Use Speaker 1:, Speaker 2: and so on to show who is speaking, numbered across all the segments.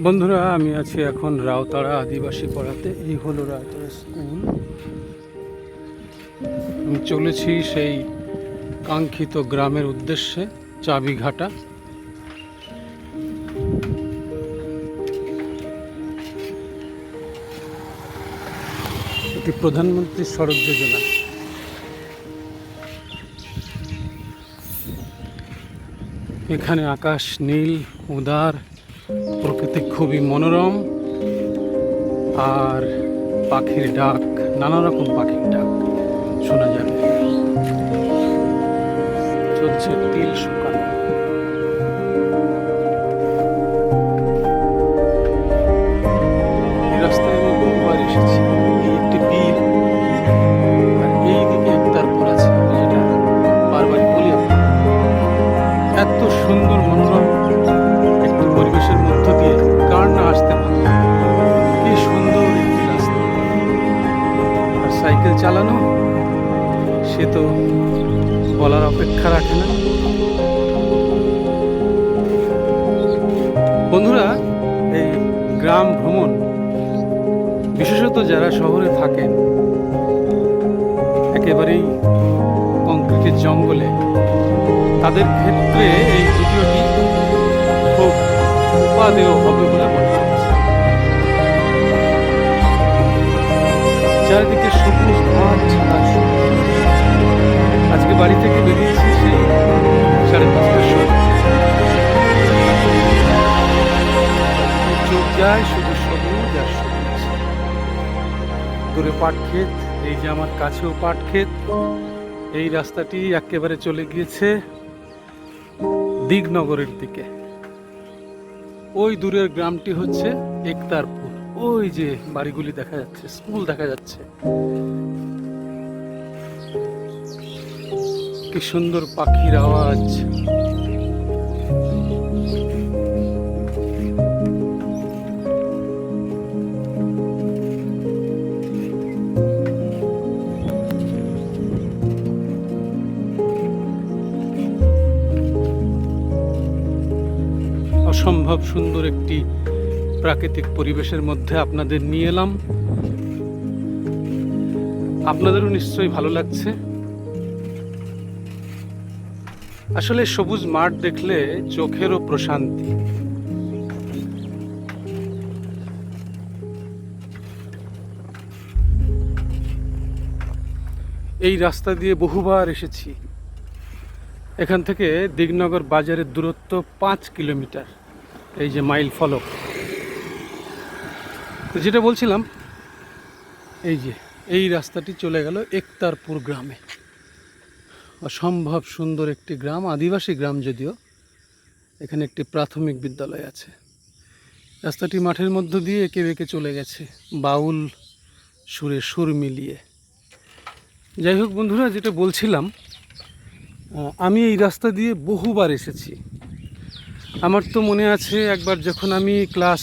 Speaker 1: বন্ধুরা, আমি আছি এখন রাউতাড়া আদিবাসী পাড়াতে। এই হলো রাউতাড়া স্কুল। আমি চলেছি সেই কাঙ্ক্ষিত গ্রামের উদ্দেশ্যে, চাবিঘাটা। এটি প্রধানমন্ত্রী সড়ক যোজনা। এখানে আকাশ নীল, উদার প্রকৃতি খুবই মনোরম আর পাখির ডাক নানা রকম পাখির ডাক শোনা যাবে চলছে তিল সাইকেল চালানো? সে তো বলার অপেক্ষা রাখে না। বন্ধুরা, এই গ্রাম ভ্রমণ, বিশেষত যারা শহরে থাকেন, একেবারেই কংক্রিটের জঙ্গলে, তাদের ক্ষেত্রে এই ভিডিওটি খুব উপাদেয় হবে বলে চারিদিকে সবুজ। আজকে বাড়ি থেকে বেরিয়েছি সেই সাড়ে পাঁচটার সময়। চোখ যায় শুধু সবুজ আর সবুজ। দূরে পাট ক্ষেত, এই যে আমার কাছেও পাট ক্ষেত, এই রাস্তাটি একেবারে চলে গিয়েছে দিগনগরের দিকে। ওই দূরের গ্রামটি হচ্ছে একতারপুর। ওই যে বাড়িগুলি দেখা যাচ্ছে, স্কুল দেখা যাচ্ছে। কি সুন্দর পাখির আওয়াজ। অসম্ভব সুন্দর একটি প্রাকৃতিক পরিবেশের মধ্যে আপনাদের নিয়ে এলাম। আপনাদেরও নিশ্চয়ই ভালো লাগছে। আসলে সবুজ মাঠ দেখলে চোখেরও প্রশান্তি। এই রাস্তা দিয়ে বহুবার এসেছি। এখান থেকে দিগনগর বাজারের দূরত্ব পাঁচ কিলোমিটার। এই যে মাইল ফলক। তো যেটা বলছিলাম, এই যে, এই রাস্তাটি চলে গেল একতারপুর গ্রামে। অসম্ভব সুন্দর একটি গ্রাম, আদিবাসী গ্রাম যদিও, এখানে একটি প্রাথমিক বিদ্যালয় আছে। রাস্তাটি মাঠের মধ্য দিয়ে এঁকে বেঁকে চলে গেছে, বাউল সুরে সুর মিলিয়ে। যাই হোক বন্ধুরা, যেটা বলছিলাম আমি এই রাস্তা দিয়ে বহুবার এসেছি। আমার তো মনে আছে একবার যখন আমি ক্লাস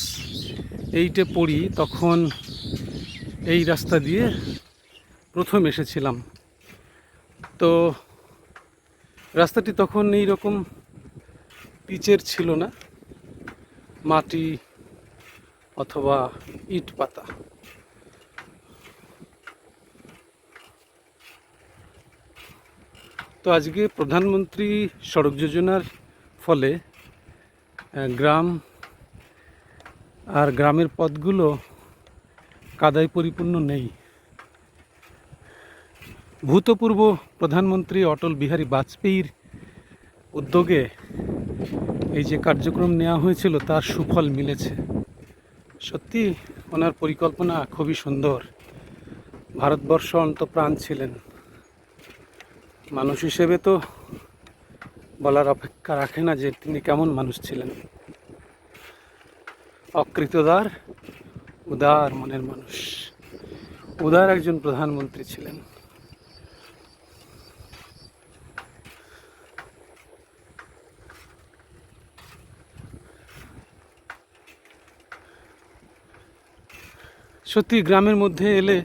Speaker 1: এইটে পড়ি, তখন এই রাস্তা দিয়ে প্রথম এসেছিলাম। তো রাস্তাটি তখন এই রকম পিচের ছিল না, মাটি অথবা ইট পাতা। তো আজকে প্রধানমন্ত্রী সড়ক যোজনার ফলে গ্রাম আর গ্রামের পথগুলো কাদায় পরিপূর্ণ নেই। ভূতপূর্ব প্রধানমন্ত্রী অটল বিহারী বাজপেয়ীর উদ্যোগে এই যে কার্যক্রম নেওয়া হয়েছিল, তার সুফল মিলেছে। সত্যি, ওনার পরিকল্পনা খুবই সুন্দর। ভারতবর্ষ অন্তপ্রাণ ছিলেন। মানুষ হিসেবে তো বলার অপেক্ষা রাখে না যে তিনি কেমন মানুষ ছিলেন। অকৃতদার, উদার মনের মানুষ। উদার একজন প্রধানমন্ত্রী ছিলেন। সত্যি, গ্রামের মধ্যে এলে,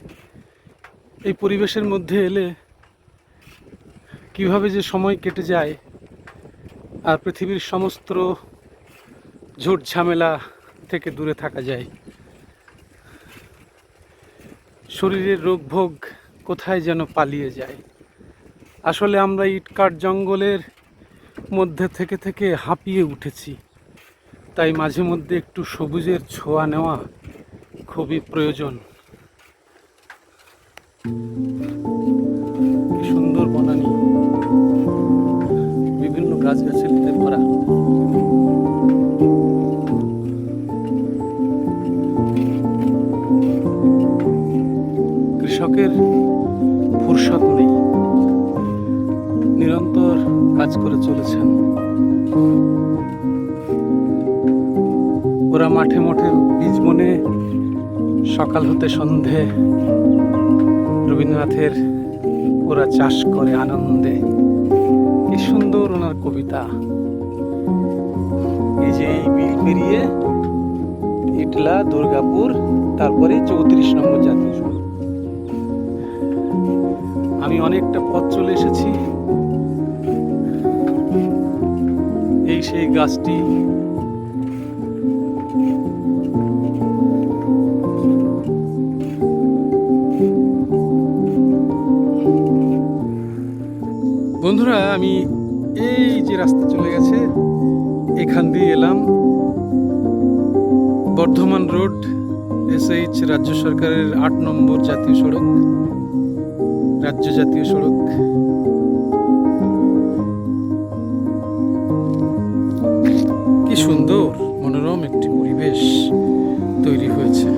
Speaker 1: এই পরিবেশের মধ্যে এলে কীভাবে যে সময় কেটে যায় আর পৃথিবীর সমস্ত ঝুট ঝামেলা থেকে দূরে থাকা যায়। শরীরের রোগ ভোগ কোথায় যেন পালিয়ে যায়। আসলে আমরা ইটকাট জঙ্গলের মধ্যে থেকে থেকে হাঁপিয়ে উঠেছি। তাই মাঝে মধ্যে একটু সবুজের ছোঁয়া নেওয়া খুবই প্রয়োজন। সুন্দর বনানী। বিভিন্ন গাছগাছালিতে ভরা। কাজ করে চলেছেন। ওরা মাঠে মাঠে বীজ মনে সকাল হতে সন্ধে রবীন্দ্রনাথের ওরা চাষ করে আনন্দে। কি সুন্দর ওনার কবিতা। এই যে এই বিল পেরিয়ে ইটলা, দুর্গাপুর, তারপরে চৌত্রিশ নম্বর জাতীয় আমি অনেকটা পথ চলে এসেছি। সেই গাছটি। বন্ধুরা, আমি এই যে রাস্তা চলে গেছে, এখান দিয়ে এলাম। বর্ধমান রোড, এসএইচ রাজ্য সরকারের আট নম্বর জাতীয় সড়ক, রাজ্য জাতীয় সড়ক। কি সুন্দর, মনোরম একটি পরিবেশ তৈরি হয়েছে।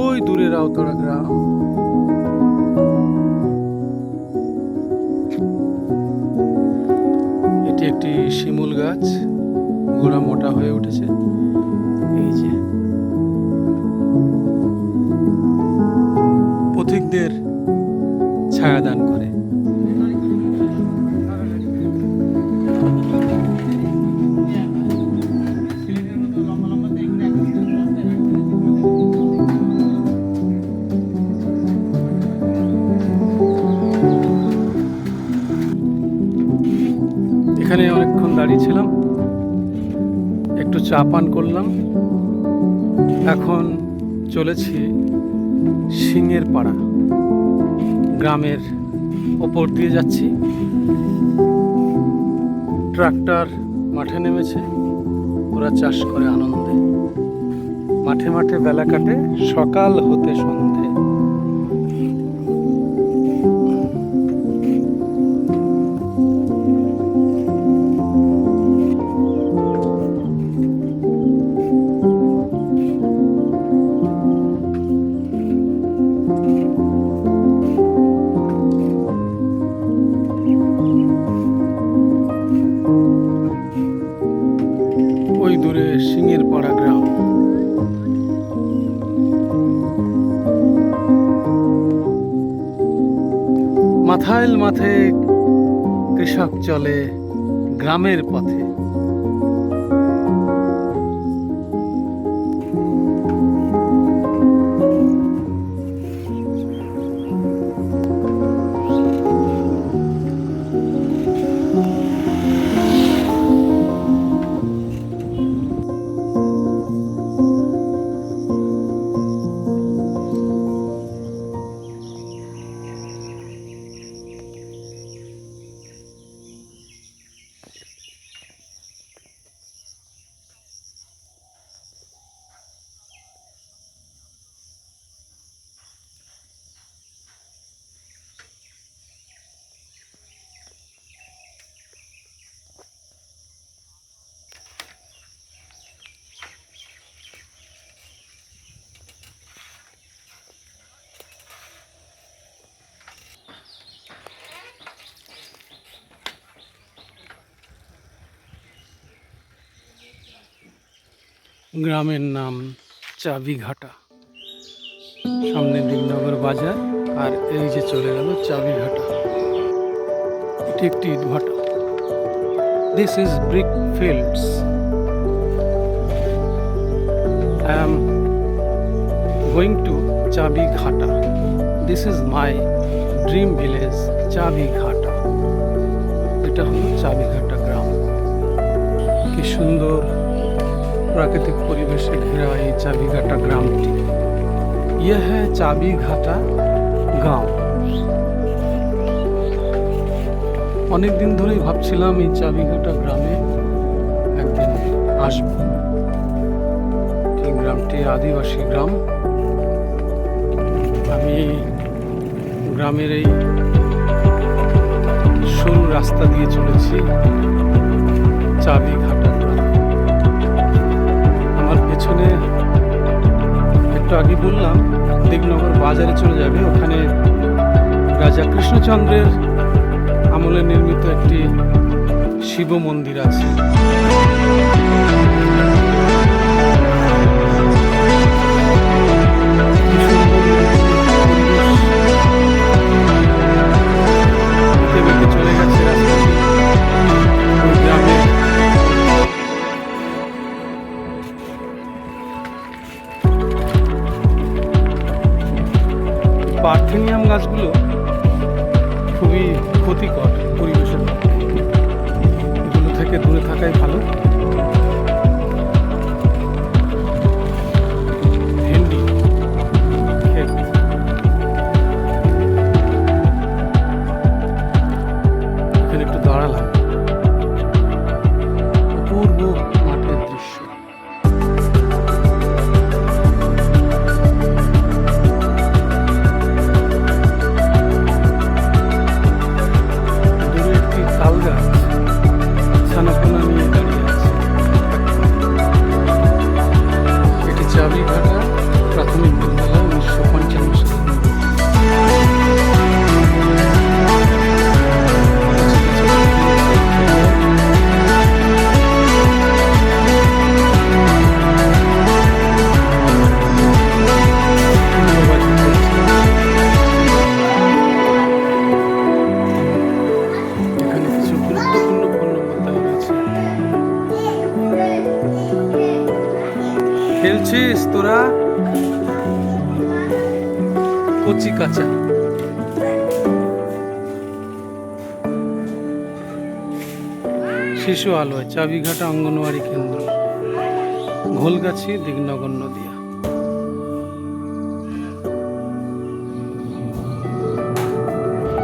Speaker 1: ওই দূরে রাউতড়া গ্রাম। এটি একটি শিমুল গাছ, গোড়া মোটা হয়ে উঠেছে। এই যে। পথিকদের ছায়া দান করে। এখানে অনেকক্ষণ দাঁড়িয়ে ছিলাম, একটু চা পান করলাম। এখন চলেছি সিংয়ের পাড়া। গ্রামের ওপর দিয়ে যাচ্ছি। ট্রাক্টর মাঠে নেমেছে। ওরা চাষ করে আনন্দে। মাঠে মাঠে বেলা কাটে। সকাল চলে গ্রামের পথে। গ্রামের নাম চাবিঘাটা। সামনে দিননগর বাজার আর এই যে চলে গেল চাবিঘাটা। এটি একটি ইটভাটা। This is brick fields I am going to Chabi Ghata this is my dream village Chabi Ghata এটা হলো চাবিঘাটা গ্রাম। কি সুন্দর। প্রাকৃতিক পরিবেশে ঘেরা এই চাবিঘাটা গ্রামটি। ইয়ে হ্যাঁ চাবিঘাটা গাঁও অনেক দিন ধরেই ভাবছিলাম এই চাবিঘাটা গ্রামে একদিন আসব। এই গ্রামটি আদিবাসী গ্রাম। আমি গ্রামের এই সরু রাস্তা দিয়ে চলেছি চাবিঘাটা পেছনে একটু আগে বললাম, দেবনগর বাজারে চলে যাবে। ওখানে রাজা কৃষ্ণচন্দ্রের আমলে নির্মিত একটি শিব মন্দির আছে। কচি কাঁচা। শিশু আলোয় চাবিঘাটা অঙ্গনওয়াড়ি কেন্দ্র। ঘোলগাছি দিগনগর নদিয়া।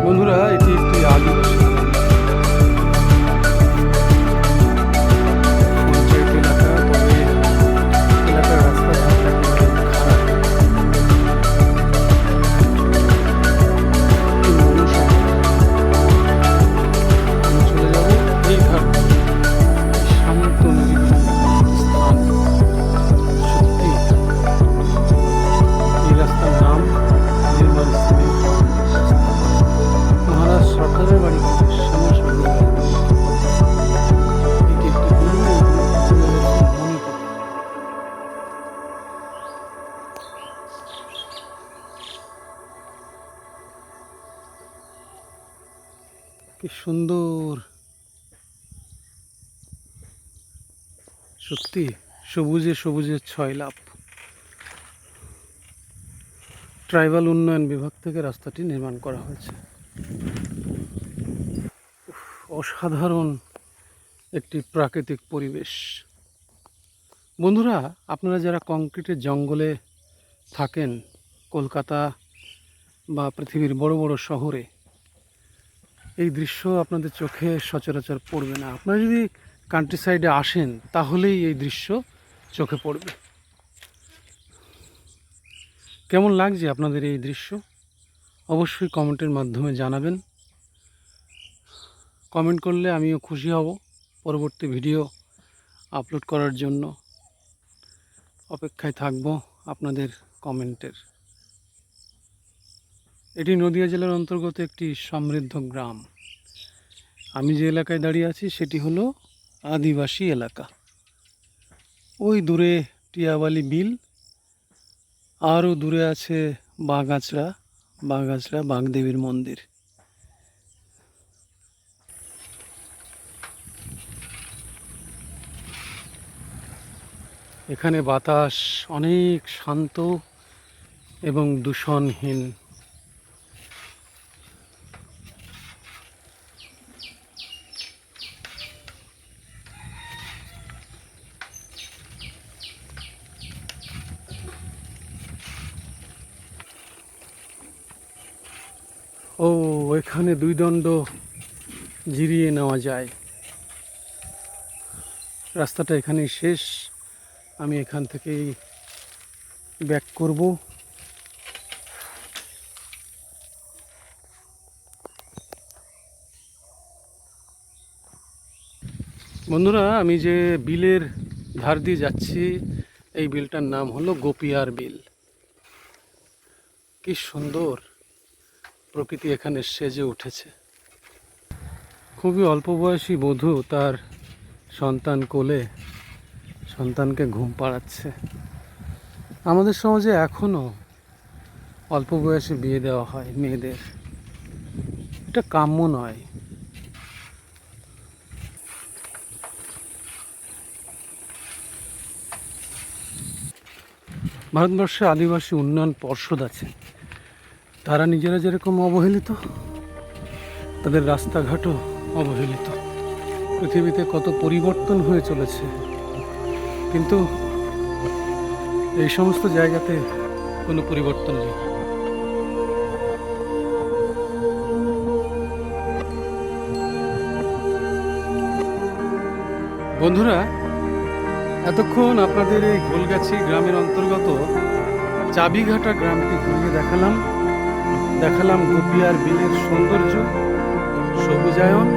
Speaker 1: বন্ধুরা এটি একটি আদিবাসী কি সুন্দর। সত্যি, সবুজে সবুজে ছয় লাভ। ট্রাইবাল উন্নয়ন বিভাগ থেকে রাস্তাটি নির্মাণ করা হয়েছে। অসাধারণ একটি প্রাকৃতিক পরিবেশ। বন্ধুরা, আপনারা যারা কংক্রিটের জঙ্গলে থাকেন, কলকাতা বা পৃথিবীর বড় বড় শহরে এই দৃশ্য আপনাদের চোখে সচরাচর পড়বে না। আপনারা যদি কান্ট্রি সাইডে আসেন, তাহলেই এই দৃশ্য চোখে পড়বে। কেমন লাগছে আপনাদের এই দৃশ্য? অবশ্যই কমেন্টের মাধ্যমে জানাবেন। কমেন্ট করলে আমিও খুশি হব পরবর্তী ভিডিও আপলোড করার জন্য। অপেক্ষায় থাকব আপনাদের কমেন্টের। এটি নদিয়া জেলার অন্তর্গত একটি সমৃদ্ধ গ্রাম। আমি যে এলাকায় দাঁড়িয়ে আছি, সেটি হলো আদিবাসী এলাকা। ওই দূরে টিয়াবালি বিল, আরও দূরে আছে বাগাছড়া বাগাছড়া বাগদেবীর মন্দির। এখানে বাতাস অনেক শান্ত এবং দূষণহীন। ও, এখানে দুই দণ্ড জিরিয়ে নেওয়া যায়। রাস্তাটা এখানেই শেষ। আমি এখান থেকেই ব্যাক করব। বন্ধুরা, আমি যে বিলের ধার দিয়ে যাচ্ছি, এই বিলটার নাম হলো গোপিয়ার বিল। কি সুন্দর। প্রকৃতি এখানে সেজে উঠেছে। খুবই অল্প বয়সী বধূ তার সন্তান কোলে সন্তানকে ঘুম পাড়াচ্ছে। আমাদের সমাজে এখনও অল্প বয়সে বিয়ে দেওয়া হয় মেয়েদের। এটা কাম্য নয়। ভারতবর্ষে আদিবাসী উন্নয়ন পর্ষদ আছে। তারা নিজেরা যেরকম অবহেলিত, তাদের রাস্তাঘাটও অবহেলিত। পৃথিবীতে কত পরিবর্তন হয়ে চলেছে। কিন্তু এই সমস্ত জায়গাতে কোনো পরিবর্তন নেই। বন্ধুরা, এতক্ষণ আপনাদের এই গোলগাছি গ্রামের অন্তর্গত চাবিঘাটা গ্রামটি ঘুরিয়ে দেখালাম। দেখালাম গোপিয়ার বিলের সৌন্দর্য, সবুজায়ন।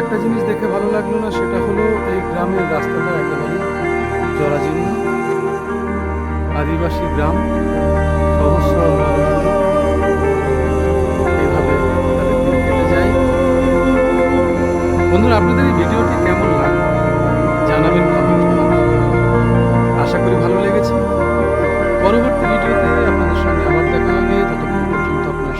Speaker 1: একটা জিনিস দেখে ভালো লাগল না, সেটা হলো এই গ্রামের রাস্তাটা একেবারে জরাজীর্ণ। আদিবাসী গ্রাম সহজ সরল বন্ধুরা, আপনাদের এই ভিডিওটি কেমন লাগল জানাবেন কমেন্ট আশা করি ভালো লেগেছে। পরবর্তী